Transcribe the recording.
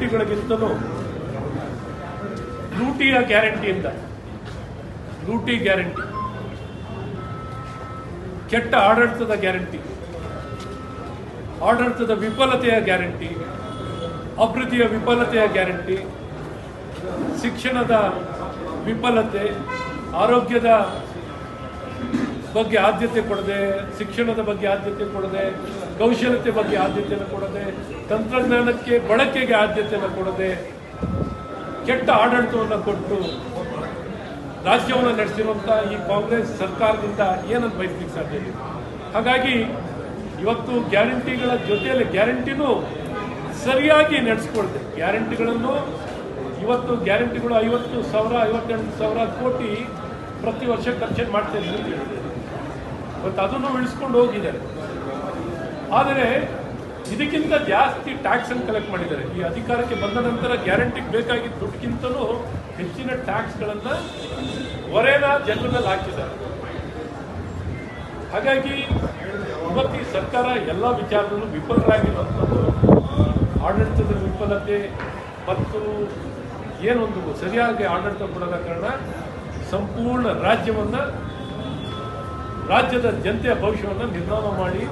ಗ್ಯಾರಂಟಿಗಳಿಗಿಂತಲೂ ಲೂಟಿಯ ಗ್ಯಾರಂಟಿಯಿಂದ ಲೂಟಿ ಗ್ಯಾರಂಟಿ. ಕೆಟ್ಟ ಆಡಳಿತದ ಗ್ಯಾರಂಟಿ. ಆಡಳಿತದ ವಿಫಲತೆಯ ಗ್ಯಾರಂಟಿ. ಅಭಿವೃದ್ಧಿಯ ವಿಫಲತೆಯ ಗ್ಯಾರಂಟಿ. ಶಿಕ್ಷಣದ ವಿಫಲತೆ. ಆರೋಗ್ಯದ ಬಗ್ಗೆ ಆದ್ಯತೆ ಕೊಡದೆ, ಶಿಕ್ಷಣದ ಬಗ್ಗೆ ಆದ್ಯತೆ ಕೊಡದೆ ಕೌಶಲ್ಯತೆ ಬಗ್ಗೆ ಆದ್ಯತೆಯನ್ನು ಕೊಡದೆ, ತಂತ್ರಜ್ಞಾನಕ್ಕೆ ಬಳಕೆಗೆ ಆದ್ಯತೆಯನ್ನು ಕೊಡದೆ ಕೆಟ್ಟ ಆಡಳಿತವನ್ನು ಕೊಟ್ಟು ರಾಜ್ಯವನ್ನು ನಡೆಸಿರುವಂಥ ಈ ಕಾಂಗ್ರೆಸ್ ಸರ್ಕಾರದಿಂದ ಏನನ್ನು ಬಯಸಲಿಕ್ಕೆ ಸಾಧ್ಯ ಇಲ್ಲ ಹಾಗಾಗಿ ಇವತ್ತು ಗ್ಯಾರಂಟಿಗಳ ಜೊತೆಯಲ್ಲಿ ಗ್ಯಾರಂಟಿನೂ ಸರಿಯಾಗಿ ನಡೆಸ್ಕೊಳ್ದೆ. ಗ್ಯಾರಂಟಿಗಳನ್ನು ಇವತ್ತು ಗ್ಯಾರಂಟಿಗಳು ಐವತ್ತು ಸಾವಿರ, ಐವತ್ತೆಂಟು ಸಾವಿರ ಕೋಟಿ ಪ್ರತಿ ವರ್ಷ ಖರ್ಚು ಮಾಡ್ತಾ ಇವತ್ತು ಅದನ್ನು ಉಳಿಸ್ಕೊಂಡು ಹೋಗಿದ್ದಾರೆ. ಆದರೆ ಇದಕ್ಕಿಂತ ಜಾಸ್ತಿ ಟ್ಯಾಕ್ಸ್ ಅನ್ನು ಕಲೆಕ್ಟ್ ಮಾಡಿದ್ದಾರೆ. ಈ ಅಧಿಕಾರಕ್ಕೆ ಬಂದ ನಂತರ ಗ್ಯಾರಂಟಿಗೆ ಬೇಕಾಗಿದ್ದ ದುಡ್ಡಿಗಿಂತಲೂ ಹೆಚ್ಚಿನ ಟ್ಯಾಕ್ಸ್ಗಳನ್ನು ಹೊರೆನ ಜನರ ಮೇಲೆ ಹಾಕಿದ್ದಾರೆ. ಹಾಗಾಗಿ ಇವತ್ತು ಈ ಸರ್ಕಾರ ಎಲ್ಲ ವಿಚಾರದಲ್ಲೂ ವಿಫಲರಾಗಿರುವಂಥದ್ದು, ಆಡಳಿತದ ವಿಫಲತೆ ಮತ್ತು ಏನೊಂದು ಸರಿಯಾಗಿ ಆಡಳಿತ ಕೊಡದ ಕಾರಣ ಸಂಪೂರ್ಣ ರಾಜ್ಯವನ್ನ ರಾಜ್ಯದ ಜನತೆಯ ಭವಿಷ್ಯವನ್ನು ನಿರ್ಮಾಣ ಮಾಡಿ